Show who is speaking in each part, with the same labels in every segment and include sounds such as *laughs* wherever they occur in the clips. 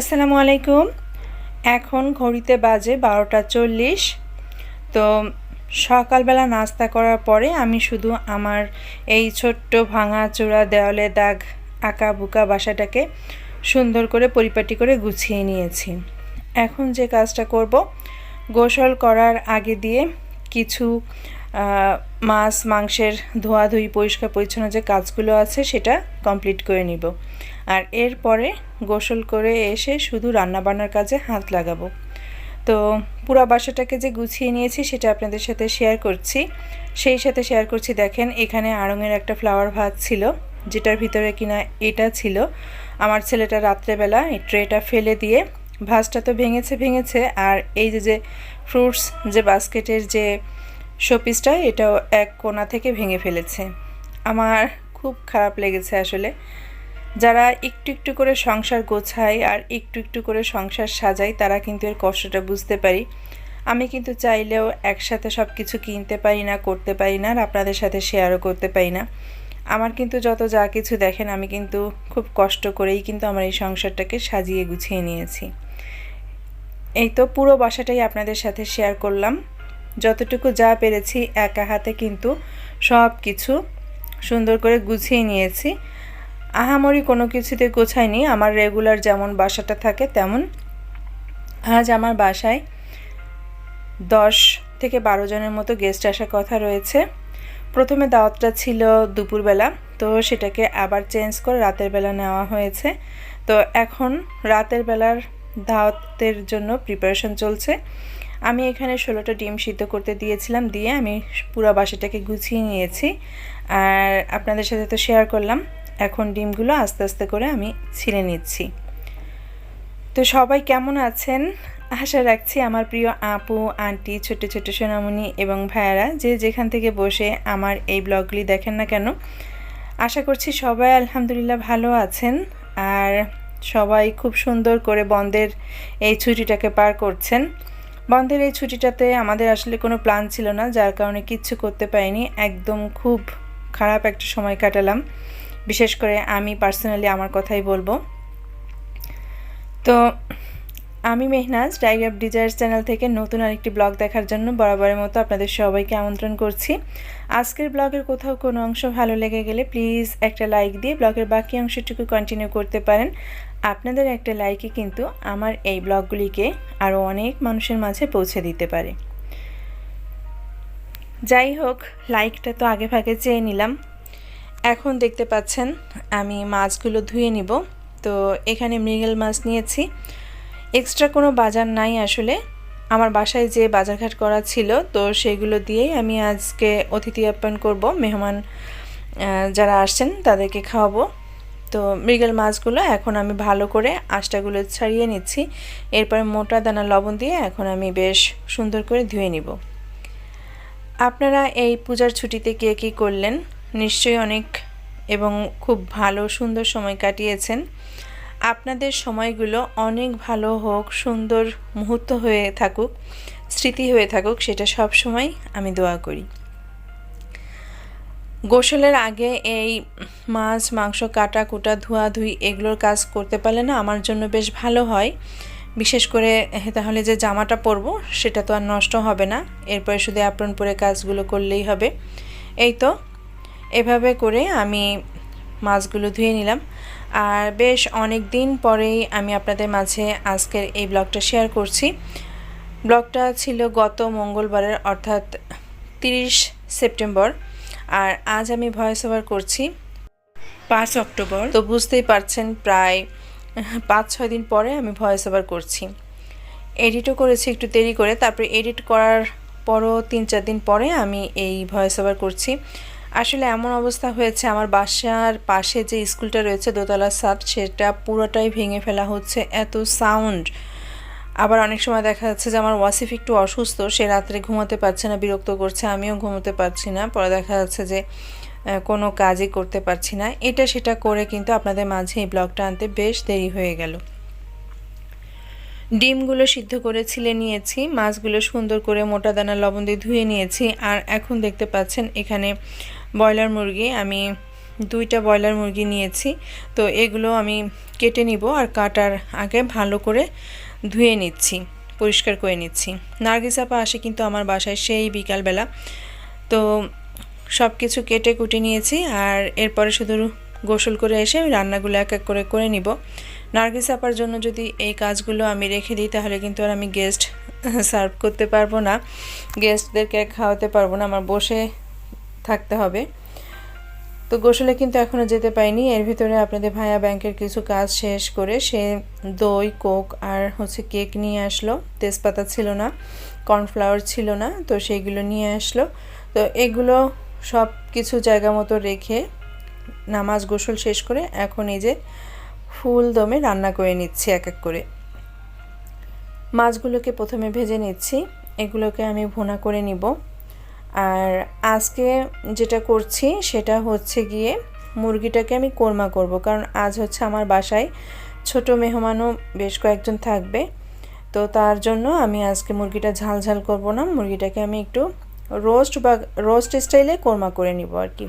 Speaker 1: আসসালামু আলাইকুম। এখন ঘড়িতে বাজে বারোটা চল্লিশ। তো সকালবেলা নাস্তা করার পরে আমি শুধু আমার এই ছোট্ট ভাঙা চূড়া দেওয়ালে দাগ, আঁকা বুকা বাসাটাকে সুন্দর করে পরিপাটি করে গুছিয়ে নিয়েছি। এখন যে কাজটা করব, গোসল করার আগে দিয়ে কিছু মাছ, মাংসের ধোয়াধুয়ি পরিষ্কার পরিচ্ছন্ন যে কাজগুলো আছে সেটা কমপ্লিট করে নিব। আর এরপরে গোসল করে এসে শুধু রান্নাবান্নার কাজে হাত লাগাবো। তো পুরা বাসাটাকে যে গুছিয়ে নিয়েছি সেটা আপনাদের সাথে শেয়ার করছি। সেই সাথে শেয়ার করছি, দেখেন, এখানে আড়ঙের একটা ফ্লাওয়ার ভাত ছিল, যেটার ভিতরে কিনা এটা ছিল। আমার ছেলেটা রাত্রেবেলা এই ট্রেটা ফেলে দিয়ে ভাজটা তো ভেঙেছে ভেঙেছে, আর এই যে যে ফ্রুটস যে বাস্কেটের যে শোপিসটা এটাও এক কোনা থেকে ভেঙে ফেলেছে। আমার খুব খারাপ লেগেছে আসলে। যারা একটু একটু করে সংসার গোছায় আর একটু একটু করে সংসার সাজায়, তারা কিন্তু এর কষ্টটা বুঝতে পারি। আমি কিন্তু চাইলেও একসাথে সব কিছু কিনতে পারি না, করতে পারি না, আর আপনাদের সাথে শেয়ারও করতে পারি না। আমার কিন্তু যত যা কিছু দেখেন, আমি কিন্তু খুব কষ্ট করেই কিন্তু আমার এই সংসারটাকে সাজিয়ে গুছিয়ে নিয়েছি। এই তো পুরো বাসাটাই আপনাদের সাথে শেয়ার করলাম। যতটুকু যা পেরেছি, একা হাতে কিন্তু সব কিছু সুন্দর করে গুছিয়ে নিয়েছি। আহামরি কোনো কিছুতে গোছায়নি। আমার রেগুলার যেমন বাসাটা থাকে তেমন। আজ আমার বাসায় দশ থেকে বারো জনের মতো গেস্ট আসার কথা রয়েছে। প্রথমে দাওয়াতটা ছিল দুপুরবেলা, তো সেটাকে আবার চেঞ্জ করে রাতের বেলা নেওয়া হয়েছে। তো এখন রাতের বেলার দাওয়াতের জন্য প্রিপারেশন চলছে। আমি এখানে ষোলোটা ডিম সিদ্ধ করতে দিয়েছিলাম, দিয়ে আমি পুরো বাসাটাকে গুছিয়ে নিয়েছি। আর আপনাদের সাথে তো শেয়ার করলাম। এখন ডিমগুলো আস্তে আস্তে করে আমি ছিলে নিচ্ছি। তো সবাই কেমন আছেন? আশা রাখছি আমার প্রিয় আপু, আন্টি ছোট ছোট সোনামণি এবং ভাইয়ারা যে যেখান থেকে বসে আমার এই ব্লগগুলি দেখেন না কেন, আশা করছি সবাই আলহামদুলিল্লাহ ভালো আছেন আর সবাই খুব সুন্দর করে বন্ধের এই ছুটিটাকে পার করছেন। বন্ধের এই ছুটিটাতে আমাদের আসলে কোনো প্ল্যান ছিল না, যার কারণে কিচ্ছু করতে পারিনি। একদম খুব খারাপ একটা সময় কাটালাম। বিশেষ করে আমি পার্সোনালি আমার কথাই বলব। তো আমি Mehnaz diary of desires channel থেকে নতুন আরেকটি ব্লগ দেখার জন্য বরাবরের মতো আপনাদের সবাইকে আমন্ত্রণ করছি। আজকের ব্লগের কোথাও কোনো অংশ ভালো লেগে গেলে প্লিজ একটা লাইক দিয়ে ব্লগের বাকি অংশটুকু কন্টিনিউ করতে পারেন। আপনাদের একটা লাইকে কিন্তু আমার এই ব্লগগুলিকে আরও অনেক মানুষের মাঝে পৌঁছে দিতে পারে। যাই হোক লাইকটা তো আগে ভাগে চেয়ে নিলাম। এখন দেখতে পাচ্ছেন, আমি মাছগুলো ধুয়ে নিব। তো এখানে মৃগেল মাছ নিয়েছি। এক্সট্রা কোনো বাজার নাই আসলে। আমার বাসায় যে বাজারঘাট করা ছিল, তো সেগুলো দিয়েই আমি আজকে অতিথি আপ্যায়ন করব। মেহমান যারা আসছেন তাদেরকে খাওয়াবো। তো মৃগেল মাছগুলো এখন আমি ভালো করে আঁশটাগুলো ছাড়িয়ে নিচ্ছি। এরপরে মোটা দানা লবণ দিয়ে এখন আমি বেশ সুন্দর করে ধুয়ে নিব। আপনারা এই পূজার ছুটিতে কে কী করলেন? নিশ্চয়ই অনেক এবং খুব ভালো, সুন্দর সময় কাটিয়েছেন। আপনাদের সময়গুলো অনেক ভালো হোক, সুন্দর মুহূর্ত হয়ে থাকুক, স্মৃতি হয়ে থাকুক, সেটা সব সময় আমি দোয়া করি। গোসলের আগে এই মাছ, মাংস, কাটা, কুটা ধোয়াধুয়ি এগুলোর কাজ করতে পারলে না আমার জন্য বেশ ভালো হয়। বিশেষ করে তাহলে যে জামাটা পরবো সেটা তো আর নষ্ট হবে না। এরপরে শুধু অ্যাপ্রন পরে কাজগুলো করলেই হবে। এই তো এভাবে করে আমি মাছগুলো ধুয়ে নিলাম। আর বেশ অনেক দিন পরেই আমি আপনাদের মাঝে আজকের এই ব্লগটা শেয়ার করছি। ব্লগটা ছিল গত মঙ্গলবারের অর্থাৎ তিরিশ সেপ্টেম্বর। আর আজ আমি ভয়েস ওভার করছি পাঁচ অক্টোবর। তো বুঝতেই পারছেন প্রায় পাঁচ ছয় দিন পরে আমি ভয়েস ওভার করছি। এডিটও করেছি একটু দেরি করে তারপরে এডিট করার পরও তিন চার দিন পরে আমি এই ভয়েস ওভার করছি। আসলে এমন অবস্থা হয়েছে, আমার বাসার পাশে যে স্কুলটা রয়েছে দোতলা সাত সেটা পুরোটাই ভেঙে ফেলা হচ্ছে, এত সাউন্ড আবার অনেক সময় দেখা যাচ্ছে যে আমার ওয়াসিফ একটু অসুস্থ, সে রাত্রে ঘুমাতে পারছে না, বিরক্ত করছে, আমিও ঘুমোতে পারছি না, পরে দেখা যাচ্ছে যে কোনো কাজই করতে পারছি না। এটা সেটা করে কিন্তু আপনাদের মাঝে এই ব্লগটা আনতে বেশ দেরি হয়ে গেল। ডিমগুলো সিদ্ধ করে ছিলে নিয়েছি, মাছগুলো সুন্দর করে মোটা দানা লবণ দিয়ে ধুয়ে নিয়েছি, আর এখন দেখতে পাচ্ছেন এখানে ব্রয়লার মুরগি, আমি দুইটা ব্রয়লার মুরগি নিয়েছি। তো এগুলো আমি কেটে নিব আর কাটার আগে ভালো করে ধুয়ে নিচ্ছি, পরিষ্কার করে নিচ্ছি। নার্গিস আপা আসে কিন্তু আমার বাসায় সেই বিকালবেলা। তো সব কিছু কেটে কুটে নিয়েছি আর এরপরে শুধু গোসল করে এসে আমি রান্নাগুলো এক এক করে করে নিব। নার্গিস আপার জন্য যদি এই কাজগুলো আমি রেখে দিই, তাহলে কিন্তু আর আমি গেস্ট সার্ভ *laughs* করতে পারব না। গেস্টদেরকে খাওয়াতে পারব না। আমার বসে থাকতে হবে। তো গোসলে কিন্তু এখনও যেতে পাইনি এর ভিতরে আপনাদের ভাইয়া ব্যাংকের কিছু কাজ শেষ করে সে দই, কোক আর হচ্ছে কেক নিয়ে আসলো। তেজপাতা ছিল না, কর্নফ্লাওয়ার ছিল না, তো সেইগুলো নিয়ে আসলো। তো এগুলো সব কিছু জায়গা মতো রেখে নামাজ গোসল শেষ করে এখন এই যে ফুল দমে রান্না করে নিচ্ছি এক এক করে। মাছগুলোকে প্রথমে ভেজে নিচ্ছি। এগুলোকে আমি ভুনা করে নিব। আর আজকে যেটা করছি সেটা হচ্ছে গিয়ে মুরগিটাকে আমি কোরমা করব, কারণ আজ হচ্ছে আমার বাসায় ছোট মেহমানও বেশ কয়েকজন থাকবে। তো তার জন্য আমি আজকে মুরগিটা ঝাল ঝাল করব না, মুরগিটাকে আমি একটু রোস্ট বা রোস্ট স্টাইলে কোরমা করে নিব আর কি।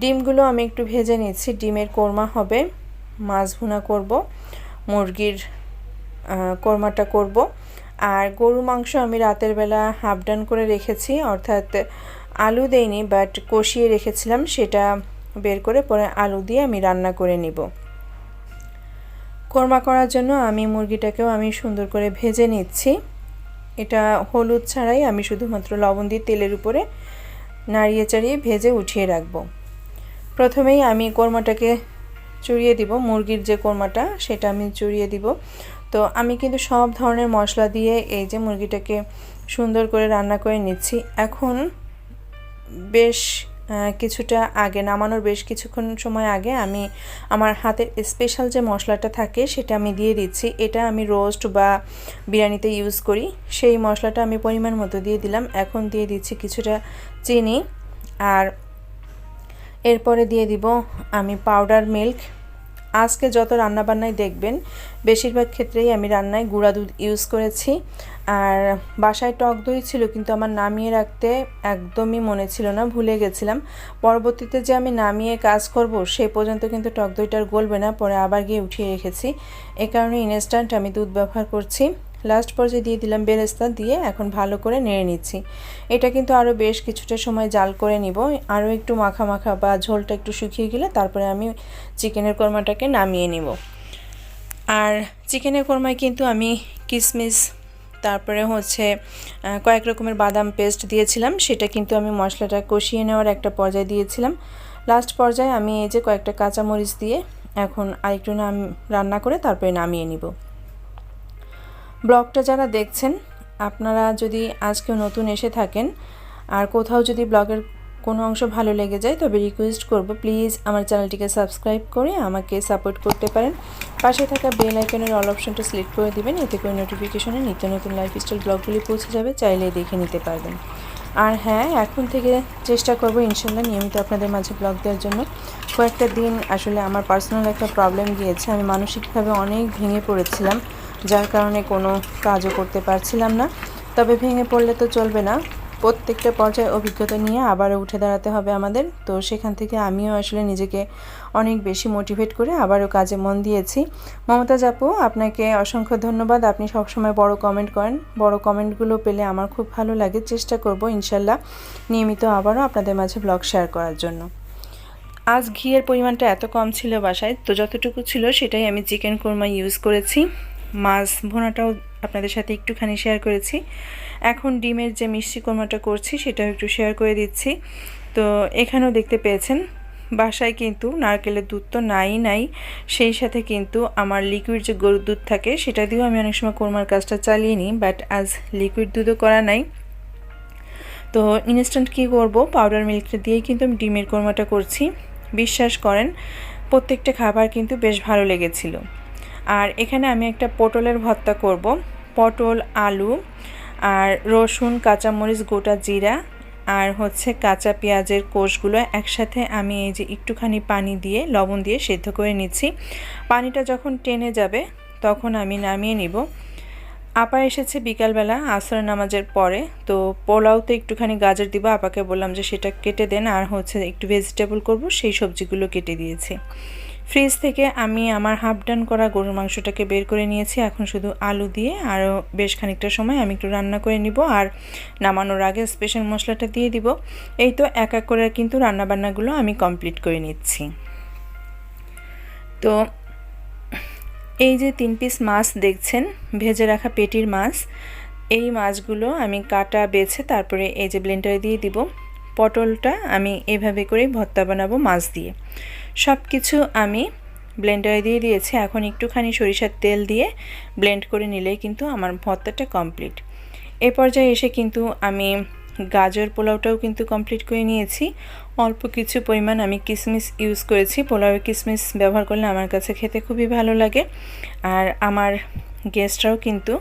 Speaker 1: ডিমগুলো আমি একটু ভেজে নিচ্ছি, ডিমের কোরমা হবে, মাছ ভুনা করব, মুরগির কোরমাটা করব। আর গরু মাংস আমি রাতের বেলা হাফ ডান করে রেখেছি, অর্থাৎ আলু দেইনি বাট কষিয়ে রেখেছিলাম, সেটা বের করে পরে আলু দিয়ে আমি রান্না করে নিব। কোরমা করার জন্য আমি মুরগিটাকেও আমি সুন্দর করে ভেজে নিচ্ছি। এটা হলুদ ছাড়াই আমি শুধুমাত্র লবণ দিয়ে তেলের উপরে নাড়িয়ে চাড়িয়ে ভেজে উঠিয়ে রাখব। প্রথমেই আমি কোরমাটাকে চুরিয়ে দিব, মুরগির যে কোরমাটা, সেটা আমি চুরিয়ে দিব। তো আমি কিন্তু সব ধরনের মশলা দিয়ে এই যে মুরগিটাকে সুন্দর করে রান্না করে নিচ্ছি। এখন বেশ কিছুটা আগে, নামানোর বেশ কিছুক্ষণ সময় আগে আমি আমার হাতের স্পেশাল যে মশলাটা থাকে সেটা আমি দিয়ে দিচ্ছি। এটা আমি রোস্ট বা বিরিয়ানিতে ইউজ করি। সেই মশলাটা আমি পরিমাণ মতো দিয়ে দিলাম। এখন দিয়ে দিচ্ছি কিছুটা চিনি। আর এরপরে দিয়ে দিব আমি পাউডার মিল্ক আজকে যত রান্নাবান্নায় দেখবেন, বেশিরভাগ ক্ষেত্রেই আমি রান্নায় গুঁড়া দুধ ইউজ করেছি। আর বাসায় টক দই ছিল, কিন্তু আমার নামিয়ে রাখতে একদমই মনে ছিল না, ভুলে গেছিলাম। পরবর্তীতে যে আমি নামিয়ে কাজ করব সেই পর্যন্ত কিন্তু টক দইটার গলবে না পরে আবার গিয়ে উঠিয়ে রেখেছি। এ কারণে ইনস্ট্যান্ট আমি দুধ ব্যবহার করছি। লাস্ট পর্যায়ে দিয়ে দিলাম বেরেস্তা, দিয়ে এখন ভালো করে নেড়ে নিচ্ছি। এটা কিন্তু আরও বেশ কিছুটা সময় জাল করে নিব। আরও একটু মাখা মাখা বা ঝোলটা একটু শুকিয়ে গেলে তারপরে আমি চিকেনের কোরমাটাকে নামিয়ে নিব। আর চিকেনের কোরমায় কিন্তু আমি কিসমিস, তারপরে হচ্ছে কয়েক রকমের বাদাম পেস্ট দিয়েছিলাম। সেটা কিন্তু আমি মশলাটা কষিয়ে নেওয়ার একটা পর্যায়ে দিয়েছিলাম। লাস্ট পর্যায়ে আমি এই যে কয়েকটা কাঁচামরিচ দিয়ে এখন আরেকটু নাম, রান্না করে তারপরে নামিয়ে নিব। ব্লগটা যারা দেখছেন, আপনারা যদি আজকেও নতুন এসে থাকেন, আর কোথাও যদি ব্লগের কোনো অংশ ভালো লেগে যায়, তবে রিকোয়েস্ট করব প্লিজ আমার চ্যানেলটিকে সাবস্ক্রাইব করে আমাকে সাপোর্ট করতে পারেন। পাশে থাকা বেল আইকনের অল অপশনটা সিলেক্ট করে দেবেন, এতে করে নোটিফিকেশনে নিত্য নতুন লাইফস্টাইল ব্লগগুলি পৌঁছে যাবে চাইলে দেখে নিতে পারবেন। আর হ্যাঁ এখন থেকে চেষ্টা করব ইনশাল্লাহ নিয়মিত আপনাদের মাঝে ব্লগ দেওয়ার জন্য। কয়েকটা দিন আসলে আমার পার্সোনাল একটা প্রবলেম গিয়েছে, আমি মানসিকভাবে অনেক ভেঙে পড়েছিলাম। যার কারণে কোনো কাজও করতে পারছিলাম না। তবে ভেঙে পড়লে তো চলবে না। প্রত্যেকটা পর্যায়ে অভিজ্ঞতা নিয়ে আবারও উঠে দাঁড়াতে হবে আমাদের। তো সেখান থেকে আমিও আসলে নিজেকে অনেক বেশি মোটিভেট করে আবারও কাজে মন দিয়েছি। মমতা জাপু আপনাকে অসংখ্য ধন্যবাদ। আপনি সবসময় বড় কমেন্ট করেন। বড় কমেন্টগুলো পেলে আমার খুব ভালো লাগে। চেষ্টা করব ইনশাল্লাহ নিয়মিত আবারও আপনাদের মাঝে ব্লগ শেয়ার করার জন্য। আজ ঘিয়ের পরিমাণটা এত কম ছিল বাসায়, তো যতটুকু ছিল সেটাই আমি চিকেন কোরমা ইউজ করেছি। মাছ ভোনাটাও আপনাদের সাথে একটুখানি শেয়ার করেছি। এখন ডিমের যে মিষ্টি কোরমাটা করছি, সেটাও একটু শেয়ার করে দিচ্ছি। তো এখানেও দেখতে পেয়েছেন, বাসায় কিন্তু নারকেলের দুধ তো নাই নাই, সেই সাথে কিন্তু আমার লিকুইড যে গরুর দুধ থাকে, সেটা দিয়েও আমি অনেক সময় কোরমার কাজটা চালিয়ে নিই বাট আজ লিকুইড দুধও করা নাই। তো ইনস্ট্যান্ট কী করব পাউডার মিল্কটা দিয়েই কিন্তু আমি ডিমের কোরমাটা করছি। বিশ্বাস করেন, প্রত্যেকটা খাবার কিন্তু বেশ ভালো লেগেছিলো। আর এখানে আমি একটা পটলের ভর্তা করব। পটল, আলু আর রসুন, কাঁচামরিচ, গোটা জিরা আর হচ্ছে কাঁচা পেঁয়াজের কোষগুলো একসাথে আমি এই যে একটুখানি পানি দিয়ে, লবণ দিয়ে সেদ্ধ করে নিচ্ছি। পানিটা যখন টেনে যাবে, তখন আমি নামিয়ে নিব। আপা এসেছে বিকালবেলা আসর নামাজের পরে, তো পোলাওতে একটুখানি গাজর দিব। আপাকে বললাম যে সেটা কেটে দেন, আর হচ্ছে একটু ভেজিটেবল করব, সেই সবজিগুলো কেটে দিয়েছি। ফ্রিজ থেকে আমি আমার হাফ ডান করা গরুর মাংসটাকে বের করে নিয়েছি। এখন শুধু আলু দিয়ে আরও বেশ খানিকটা সময় আমি একটু রান্না করে নিব আর নামানোর আগে স্পেশাল মশলাটা দিয়ে দিব। এই তো এক এক করে কিন্তু রান্নাবান্নাগুলো আমি কমপ্লিট করে নিচ্ছি। তো এই যে তিন পিস মাছ দেখছেন, ভেজে রাখা পেটির মাছ, এই মাছগুলো আমি কাটা বেছে তারপরে এই যে ব্লেন্ডারে দিয়ে দিব। পটলটা আমি এভাবে করেই ভর্তা বানাবো মাছ দিয়ে। সব কিছু আমি ব্লেন্ডারে দিয়ে দিয়েছি। এখন একটুখানি সরিষার তেল দিয়ে ব্লেন্ড করে নিলেই কিন্তু আমার ভর্তাটা কমপ্লিট। এ পর্যায়ে এসে কিন্তু আমি গাজর পোলাওটাও কিন্তু কমপ্লিট করে নিয়েছি। অল্প কিছু পরিমাণ আমি কিসমিস ইউজ করেছি। পোলাওয়ে কিসমিস ব্যবহার করলে আমার কাছে খেতে খুবই ভালো লাগে। আর আমার গেস্টরাও কিন্তু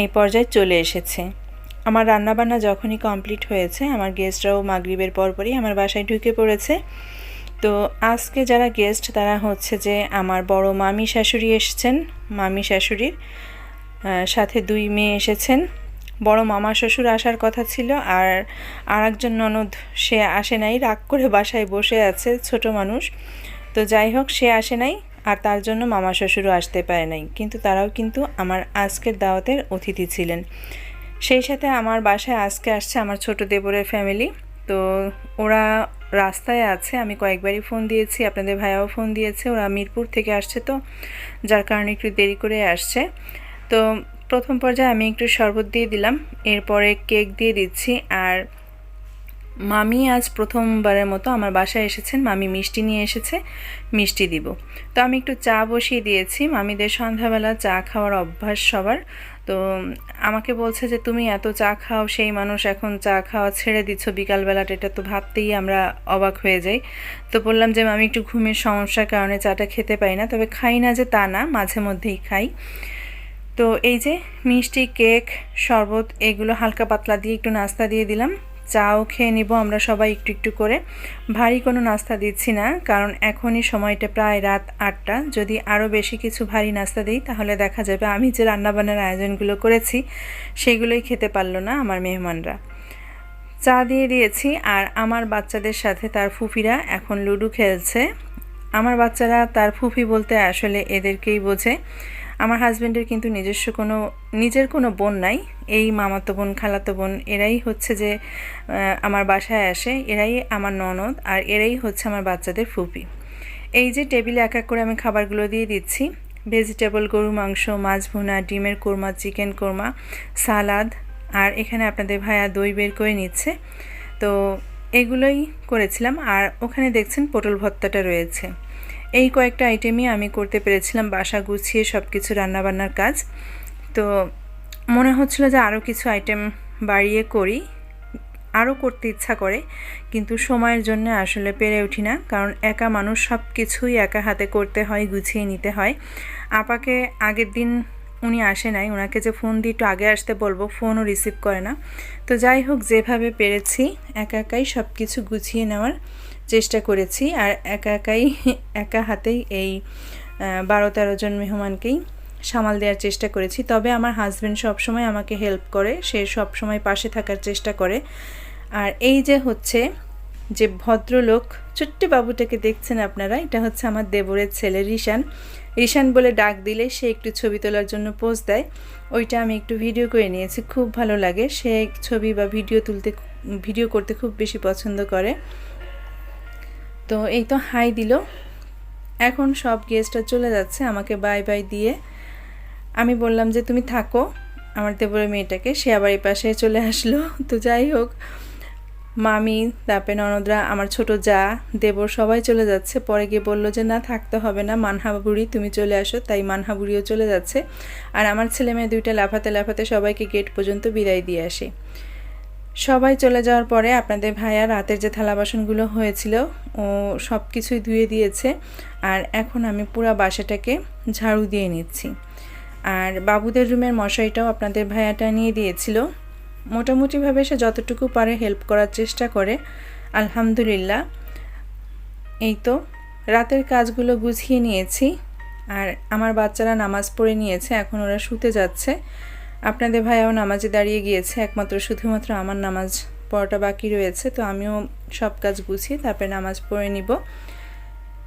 Speaker 1: এই পর্যায়ে চলে এসেছে। আমার রান্নাবান্না যখনই কমপ্লিট হয়েছে, আমার গেস্টরাও মাগরিবের পরপরই আমার বাসায় ঢুকে পড়েছে। তো আজকে যারা গেস্ট তারা হচ্ছে যে আমার বড় মামি শাশুড়ি এসেছেন, মামি শাশুড়ির সাথে দুই মেয়ে এসেছেন। বড় মামা শ্বশুর আসার কথা ছিল আর আর একজন ননদ, সে আসে নাই, রাগ করে বাসায় বসে আছে, ছোট মানুষ। তো যাই হোক, সে আসে নাই আর তার জন্য মামা শ্বশুরও আসতে পারে নাই। কিন্তু তারাও কিন্তু আমার আজকের দাওয়াতের অতিথি ছিলেন। সেই সাথে আমার বাসায় আজকে আসছে আমার ছোট দেবরের ফ্যামিলি তো ওরা রাস্তায় আছে, আমি কয়েকবারই ফোন দিয়েছি, আপনাদের ভাইয়াও ফোন দিয়েছে, ওরা মিরপুর থেকে আসছে তো, যার কারণে একটু দেরি করে আসছে। তো প্রথম পর্যায়ে আমি একটু শরবত দিয়ে দিলাম, এরপরে কেক দিয়ে দিচ্ছি, আর মামি আজ প্রথমবারের মতো আমার বাসায় এসেছেন, মামি মিষ্টি নিয়ে এসেছে, মিষ্টি দিব। তো আমি একটু চা বসিয়ে দিয়েছি, মামিদের সন্ধ্যাবেলা চা খাওয়ার অভ্যাস সবার তো আমাকে বলছে যে, তুমি এত চা খাও, সেই মানুষ এখন চা খাওয়া ছেড়ে দিচ্ছ বিকালবেলাটা এটা তো ভাবতেই আমরা অবাক হয়ে যাই। তো বললাম যে, আমি একটু ঘুমের সমস্যার কারণে চাটা খেতে পাই না, তবে খাই না যে তা না, মাঝে মধ্যেই খাই। তো এই যে মিষ্টি, কেক, শরবত, এগুলো হালকা পাতলা দিয়ে একটু নাস্তা দিয়ে দিলাম। চাও খেয়ে নিব, আমরা সবাই একটু একটু করে। ভারী কোনো নাস্তা দিচ্ছি না, কারণ এখনই সময়টা প্রায় রাত আটটা। যদি আরও বেশি কিছু ভারী নাস্তা দিই, তাহলে দেখা যাবে আমি যে রান্নাবান্নার আয়োজনগুলো করেছি, সেগুলোই খেতে পারল না আমার মেহমানরা। চা দিয়ে দিয়েছি, আর আমার বাচ্চাদের সাথে তার ফুফিরা এখন লুডো খেলছে। আমার বাচ্চারা তার ফুফি বলতে আসলে এদেরকেই বোঝে। আমার হাজব্যান্ডের কিন্তু নিজস্ব কোনো, নিজের কোনো বোন নাই। এই মামাতো বোন, খালাতো বোন, এরাই হচ্ছে যে আমার বাসায় আসে, এরাই আমার ননদ, আর এরাই হচ্ছে আমার বাচ্চাদের ফুপি। এই যে টেবিলে এক এক করে আমি খাবারগুলো দিয়ে দিচ্ছি। ভেজিটেবল, গরু মাংস, মাছ ভুনা, ডিমের কোরমা, চিকেন কোরমা, সালাদ, আর এখানে আপনাদের ভাইয়া দই বের করে নিচ্ছে। তো এগুলোই করেছিলাম, আর ওখানে দেখছেন পটল ভর্তাটা রয়েছে। এই কয়েকটা আইটেমই আমি করতে পেরেছিলাম, বাসা গুছিয়ে সব কিছু রান্নাবান্নার কাজ। তো মনে হচ্ছিল যে আরও কিছু আইটেম বাড়িয়ে করি আরও করতে ইচ্ছা করে, কিন্তু সময়ের জন্য আসলে পেরে উঠি না, কারণ একা মানুষ সব কিছুই একা হাতে করতে হয়, গুছিয়ে নিতে হয়। আপাকে আগের দিন উনি আসে নাই ওনাকে যে ফোন দিয়ে একটু আগে আসতে বলব ফোনও রিসিভ করে না। তো যাই হোক, যেভাবে পেরেছি, একা একাই সব কিছু গুছিয়ে নেওয়ার চেষ্টা করেছি আর একা একাই, একা হাতেই এই বারো তেরো জন মেহমানকেই সামাল দেওয়ার চেষ্টা করেছি। তবে আমার হাজব্যান্ড সবসময় আমাকে হেল্প করে, সে সবসময় পাশে থাকার চেষ্টা করে। আর এই যে হচ্ছে যে ভদ্রলোক ছোট্ট বাবুটাকে দেখছেন আপনারা, এটা হচ্ছে আমার দেবরের ছেলে রিশান। রিশান বলে ডাক দিলে সে একটু ছবি তোলার জন্য পোজ দেয়। ওইটা আমি একটু ভিডিও করে নিয়েছি, খুব ভালো লাগে। সে ছবি বা ভিডিও তুলতে ভিডিও করতে খুব বেশি পছন্দ করে। তো এই তো হাই দিল। এখন সব গেস্টরা চলে যাচ্ছে, আমাকে বাই বাই দিয়ে। আমি বললাম যে, তুমি থাকো, আমার দেবরের মেয়েটাকে, সে আবার এই পাশে চলে আসলো। *laughs* তো যাই হোক, মামি, তারপরে ননদরা, আমার ছোট যা, দেবর সবাই চলে যাচ্ছে। পরে গিয়ে বলল যে, না, থাকতে হবে না মানহাবুড়ি তুমি চলে আসো। তাই মানহাবুড়িও চলে যাচ্ছে। আর আমার ছেলে মেয়ে দুইটা লাফাতে লাফাতে সবাইকে গেট পর্যন্ত বিদায় দিয়ে আসে। সবাই চলে যাওয়ার পরে আপনাদের ভাইয়া রাতের যে থালা বাসনগুলো হয়েছিল, ও সব কিছুই ধুয়ে দিয়েছে। আর এখন আমি পুরো বাসাটাকে ঝাড়ু দিয়ে নিচ্ছি। আর বাবুদের রুমের মশারিটাও আপনাদের ভাইয়াটা নিয়ে দিয়েছিল। মোটামুটিভাবে সে যতটুকু পারে হেল্প করার চেষ্টা করে। আলহামদুলিল্লাহ। এই তো, রাতের কাজগুলো গুছিয়ে নিয়েছি। আর আমার বাচ্চারা নামাজ পড়ে নিয়েছে, এখন ওরা শুতে যাচ্ছে। আপনাদের ভাইয়াও নামাজে দাঁড়িয়ে গিয়েছে, একমাত্র শুধুমাত্র আমার নামাজ পড়াটা বাকি রয়েছে, তো আমিও সব কাজ গুছিয়ে তারপরে নামাজ পড়ে নিব।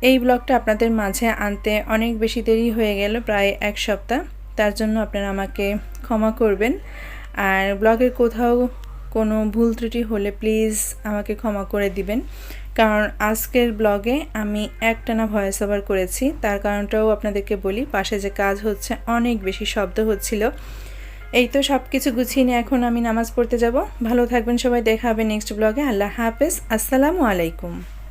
Speaker 1: এই ব্লগটা আপনাদের মাঝে আনতে অনেক বেশি দেরি হয়ে গেল, প্রায় এক সপ্তাহ। তার জন্য আপনারা আমাকে ক্ষমা করবেন। আর ব্লগের কোথাও কোনো ভুল ত্রুটি হলে প্লিজ আমাকে ক্ষমা করে দিবেন। কারণ আজকের ব্লগে আমি একটানা ভয়েস ওভার করেছি, তার কারণটাও আপনাদেরকে বলি, পাশে যে কাজ হচ্ছে অনেক বেশি শব্দ হচ্ছিল। এই তো সব কিছু গুছিয়ে নিয়ে এখন আমি নামাজ পড়তে যাব। ভালো থাকবেন সবাই, দেখা হবে নেক্সট ব্লগে আল্লাহ হাফেজ। আসসালামু আলাইকুম।